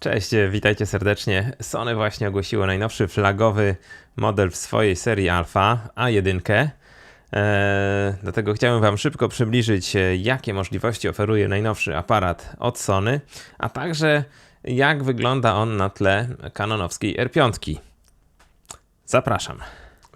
Cześć, witajcie serdecznie. Sony właśnie ogłosiło najnowszy flagowy model w swojej serii Alpha A1. Eee, dlatego chciałem Wam szybko przybliżyć, e, jakie możliwości oferuje najnowszy aparat od Sony, a także jak wygląda on na tle kanonowskiej R5. Zapraszam.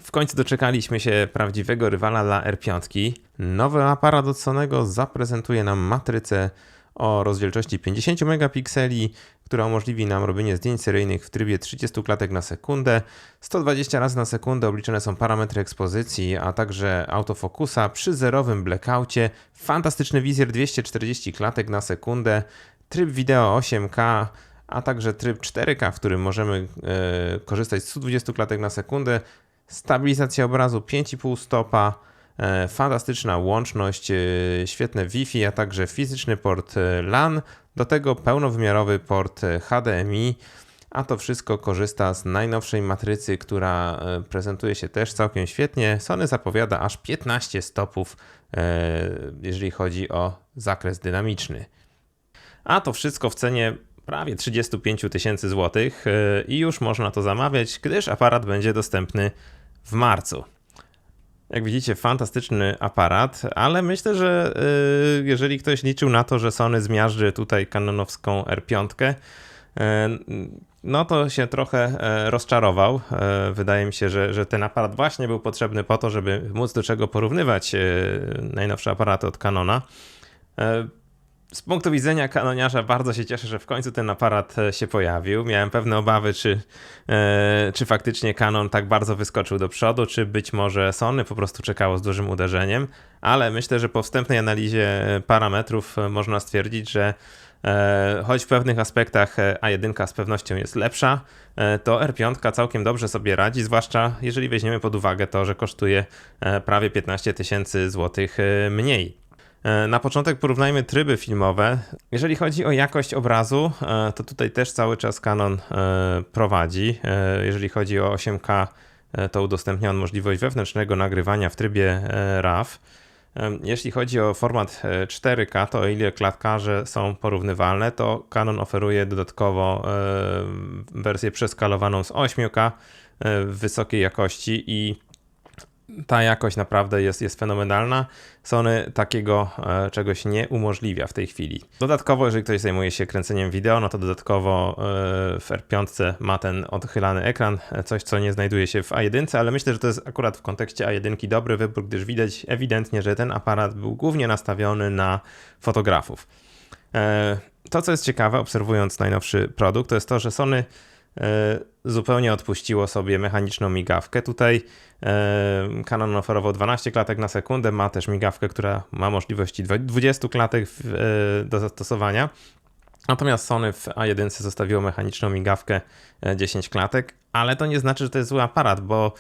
W końcu doczekaliśmy się prawdziwego rywala dla R5. Nowy aparat od Sonego zaprezentuje nam matrycę o rozdzielczości 50 megapikseli, która umożliwi nam robienie zdjęć seryjnych w trybie 30 klatek na sekundę. 120 razy na sekundę obliczone są parametry ekspozycji, a także autofokusa przy zerowym blackoutie. Fantastyczny wizjer 240 klatek na sekundę, tryb wideo 8K, a także tryb 4K, w którym możemy e, korzystać z 120 klatek na sekundę. Stabilizacja obrazu 5,5 stopa. E, fantastyczna łączność, e, świetne Wi-Fi, a także fizyczny port LAN, do tego pełnowymiarowy port HDMI, a to wszystko korzysta z najnowszej matrycy, która prezentuje się też całkiem świetnie. Sony zapowiada aż 15 stopów, jeżeli chodzi o zakres dynamiczny. A to wszystko w cenie prawie 35 tysięcy złotych i już można to zamawiać, gdyż aparat będzie dostępny w marcu. Jak widzicie, fantastyczny aparat, ale myślę, że y, jeżeli ktoś liczył na to, że Sony zmiażdży tutaj kanonowską R5, y, no to się trochę e, rozczarował. Wydaje mi się, że, że ten aparat właśnie był potrzebny po to, żeby móc do czego porównywać najnowsze aparaty od Canona. Z punktu widzenia kanoniarza bardzo się cieszę, że w końcu ten aparat e, się pojawił. Miałem pewne obawy, czy, e, czy faktycznie Canon tak bardzo wyskoczył do przodu, czy być może Sony po prostu czekało z dużym uderzeniem, ale myślę, że po wstępnej analizie parametrów e, można stwierdzić, że e, choć w pewnych aspektach e, A1 z pewnością jest lepsza, e, to R5 całkiem dobrze sobie radzi, zwłaszcza jeżeli weźmiemy pod uwagę to, że kosztuje prawie 15 tysięcy złotych mniej. E, na początek porównajmy tryby filmowe. Jeżeli chodzi o jakość obrazu, e, to tutaj też cały czas Canon e, prowadzi. Jeżeli chodzi o 8K, to udostępnia on możliwość wewnętrznego nagrywania w trybie RAW. Jeśli chodzi o format 4K, to o ile klatkarze są porównywalne, to Canon oferuje dodatkowo wersję przeskalowaną z 8K w wysokiej jakości i ta jakość naprawdę jest, jest fenomenalna. Sony takiego e, czegoś nie umożliwia w tej chwili. Dodatkowo, jeżeli ktoś zajmuje się kręceniem wideo, no to dodatkowo e, w R5 ma ten odchylany ekran, e, coś co nie znajduje się w A1, ale myślę, że to jest akurat w kontekście A1 dobry wybór, gdyż widać ewidentnie, że ten aparat był głównie nastawiony na fotografów. To, co jest ciekawe, obserwując najnowszy produkt, to jest to, że Sony zupełnie odpuściło sobie mechaniczną migawkę. Tutaj e, Canon oferował 12 klatek na sekundę, ma też migawkę, która ma możliwości 20 klatek e, do zastosowania. Natomiast Sony w A1 zostawiło mechaniczną migawkę 10 klatek, ale to nie znaczy, że to jest zły aparat, bo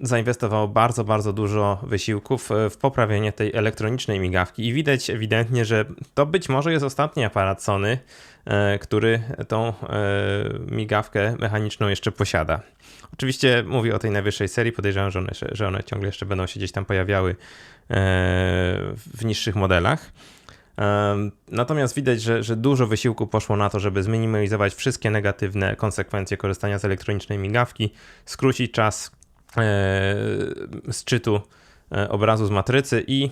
zainwestowało bardzo, bardzo dużo wysiłków w poprawienie tej elektronicznej migawki i widać ewidentnie, że to być może jest ostatni aparat Sony, E, który tą e, migawkę mechaniczną jeszcze posiada. Oczywiście mówię o tej najwyższej serii, podejrzewam, że one, że one ciągle jeszcze będą się gdzieś tam pojawiały e, w niższych modelach. Natomiast widać, że, że dużo wysiłku poszło na to, żeby zminimalizować wszystkie negatywne konsekwencje korzystania z elektronicznej migawki, skrócić czas szczytu obrazu z matrycy i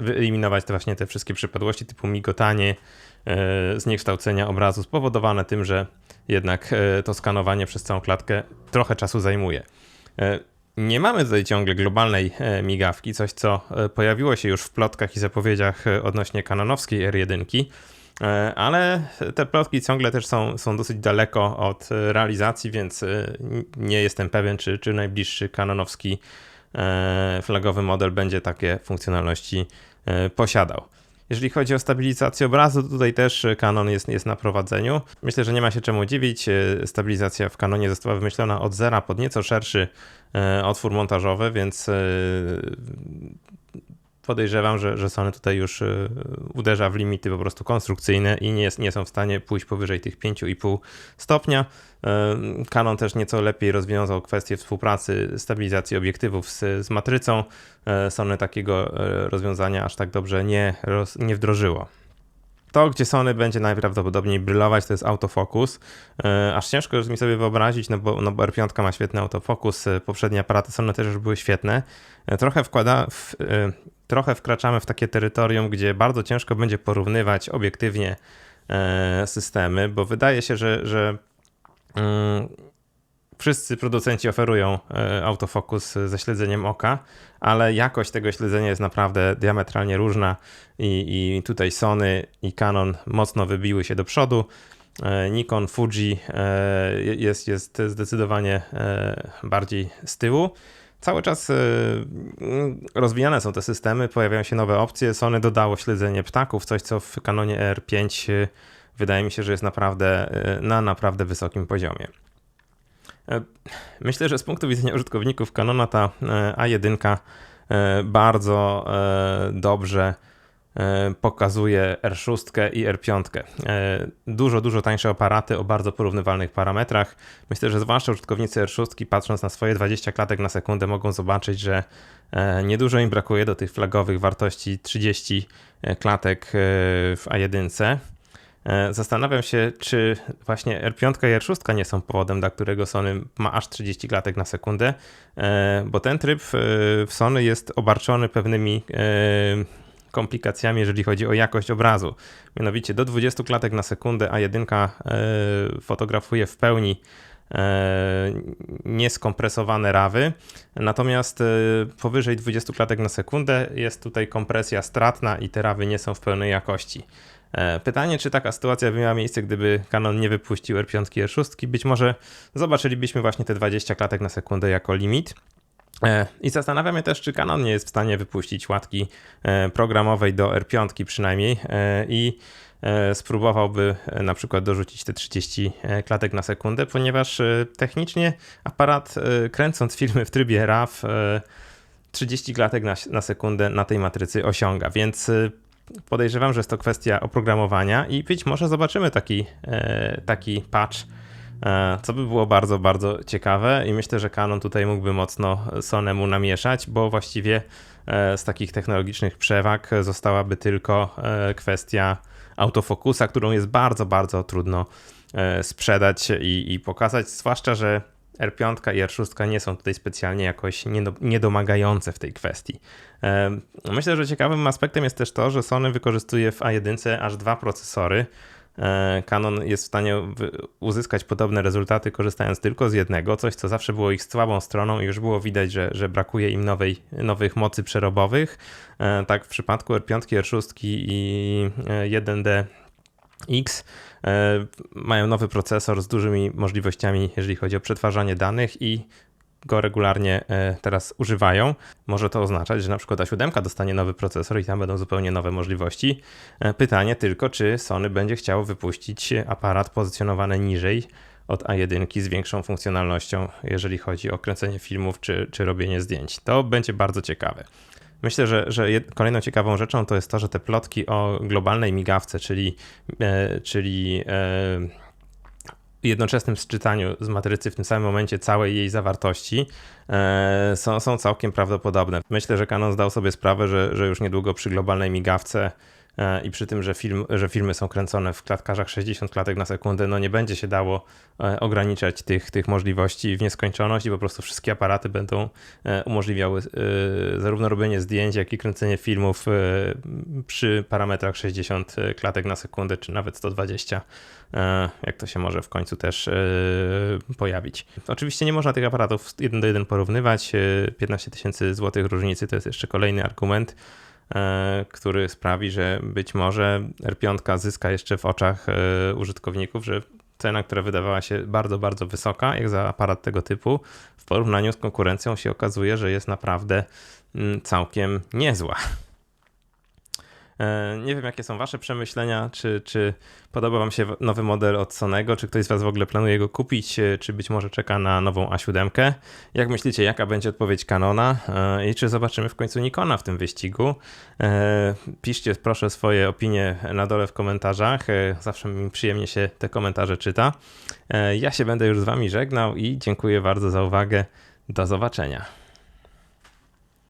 wyeliminować te właśnie te wszystkie przypadłości typu migotanie, E, zniekształcenia obrazu spowodowane tym, że jednak e, to skanowanie przez całą klatkę trochę czasu zajmuje. E, nie mamy tutaj ciągle globalnej migawki, coś co pojawiło się już w plotkach i zapowiedziach odnośnie kanonowskiej R1, ale te plotki ciągle też są, są dosyć daleko od realizacji, więc nie jestem pewien, czy, czy najbliższy kanonowski flagowy model będzie takie funkcjonalności posiadał. Jeżeli chodzi o stabilizację obrazu, tutaj też Canon jest, jest na prowadzeniu. Myślę, że nie ma się czemu dziwić. E, stabilizacja w Canonie została wymyślona od zera pod nieco szerszy e, otwór montażowy, więc e, podejrzewam, że, że Sony tutaj już y, uderza w limity po prostu konstrukcyjne i nie, nie są w stanie pójść powyżej tych 5,5 stopnia. Y, Canon też nieco lepiej rozwiązał kwestię współpracy, stabilizacji obiektywów z, z matrycą. Y, Sony takiego rozwiązania aż tak dobrze nie, roz, nie wdrożyło. To, gdzie Sony będzie najprawdopodobniej brylować, to jest autofokus. E, aż ciężko jest mi sobie wyobrazić, no bo, no bo R5 ma świetny autofokus, e, poprzednie aparaty Sony też już były świetne. E, trochę wkłada, w, trochę wkraczamy w takie terytorium, gdzie bardzo ciężko będzie porównywać obiektywnie systemy, bo wydaje się, że, że mm, wszyscy producenci oferują autofokus ze śledzeniem oka, ale jakość tego śledzenia jest naprawdę diametralnie różna i, i tutaj Sony i Canon mocno wybiły się do przodu. E, Nikon, Fuji e, jest, jest zdecydowanie e, bardziej z tyłu. Cały czas rozwijane są te systemy, pojawiają się nowe opcje. Sony dodało śledzenie ptaków, coś co w Canonie R5 wydaje mi się, że jest naprawdę na naprawdę wysokim poziomie. Myślę, że z punktu widzenia użytkowników Canona ta A1 bardzo dobrze E, pokazuje R6 i R5. E, dużo, dużo tańsze aparaty o bardzo porównywalnych parametrach. Myślę, że zwłaszcza użytkownicy R6 patrząc na swoje 20 klatek na sekundę mogą zobaczyć, że e, niedużo im brakuje do tych flagowych wartości 30 klatek w A1. Zastanawiam się, czy właśnie R5 i R6 nie są powodem, dla którego Sony ma aż 30 klatek na sekundę, bo ten tryb w Sony jest obarczony pewnymi komplikacjami, jeżeli chodzi o jakość obrazu. Mianowicie do 20 klatek na sekundę, a jedynka e, fotografuje w pełni e, nieskompresowane rawy, natomiast e, powyżej 20 klatek na sekundę jest tutaj kompresja stratna i te rawy nie są w pełnej jakości. Pytanie, czy taka sytuacja by miała miejsce, gdyby Canon nie wypuścił R5 i R6? Być może zobaczylibyśmy właśnie te 20 klatek na sekundę jako limit. E, I zastanawiam się też, czy Canon nie jest w stanie wypuścić łatki e, programowej do R5 przynajmniej e, i spróbowałby na przykład dorzucić te 30 klatek na sekundę, ponieważ technicznie aparat kręcąc filmy w trybie RAW 30 klatek na, na sekundę na tej matrycy osiąga, więc podejrzewam, że jest to kwestia oprogramowania i być może zobaczymy taki, taki patch E, co by było bardzo, bardzo ciekawe i myślę, że Canon tutaj mógłby mocno Sonemu namieszać, bo właściwie e, z takich technologicznych przewag zostałaby tylko e, kwestia autofokusa, którą jest bardzo, bardzo trudno sprzedać i, i pokazać, zwłaszcza, że R5 i R6 nie są tutaj specjalnie jakoś niedomagające w tej kwestii. Myślę, że ciekawym aspektem jest też to, że Sony wykorzystuje w A1 aż dwa procesory, E, Canon jest w stanie uzyskać podobne rezultaty korzystając tylko z jednego, coś co zawsze było ich słabą stroną i już było widać, że, że brakuje im nowej, nowych mocy przerobowych. E, tak w przypadku R5, R6 i 1D e, X mają nowy procesor z dużymi możliwościami, jeżeli chodzi o przetwarzanie danych i go regularnie e, teraz używają. Może to oznaczać, że na przykład A7 dostanie nowy procesor i tam będą zupełnie nowe możliwości. E, pytanie tylko, czy Sony będzie chciało wypuścić aparat pozycjonowany niżej od A1 z większą funkcjonalnością, jeżeli chodzi o kręcenie filmów czy, czy robienie zdjęć. To będzie bardzo ciekawe. Myślę, że, że kolejną ciekawą rzeczą to jest to, że te plotki o globalnej migawce, czyli, e, czyli e, jednoczesnym sczytaniu z matrycy w tym samym momencie całej jej zawartości e, są, są całkiem prawdopodobne. Myślę, że Canon zdał sobie sprawę, że, że już niedługo przy globalnej migawce i przy tym, że, film, że filmy są kręcone w klatkarzach 60 klatek na sekundę, no nie będzie się dało e, ograniczać tych, tych możliwości w nieskończoność i po prostu wszystkie aparaty będą e, umożliwiały zarówno robienie zdjęć, jak i kręcenie filmów przy parametrach 60 klatek na sekundę, czy nawet 120, jak to się może w końcu też pojawić. Oczywiście nie można tych aparatów jeden do jeden porównywać. 15 tysięcy złotych różnicy to jest jeszcze kolejny argument. E, który sprawi, że być może R5 zyska jeszcze w oczach e, użytkowników, że cena, która wydawała się bardzo, bardzo wysoka, jak za aparat tego typu, w porównaniu z konkurencją się okazuje, że jest naprawdę mm, całkiem niezła. E, nie wiem, jakie są Wasze przemyślenia, czy, czy podoba Wam się nowy model od Sonego, czy ktoś z Was w ogóle planuje go kupić, e, czy być może czeka na nową A7. Jak myślicie, jaka będzie odpowiedź Canona e, i czy zobaczymy w końcu Nikona w tym wyścigu? Piszcie proszę swoje opinie na dole w komentarzach, zawsze mi przyjemnie się te komentarze czyta. Ja się będę już z Wami żegnał i dziękuję bardzo za uwagę. Do zobaczenia.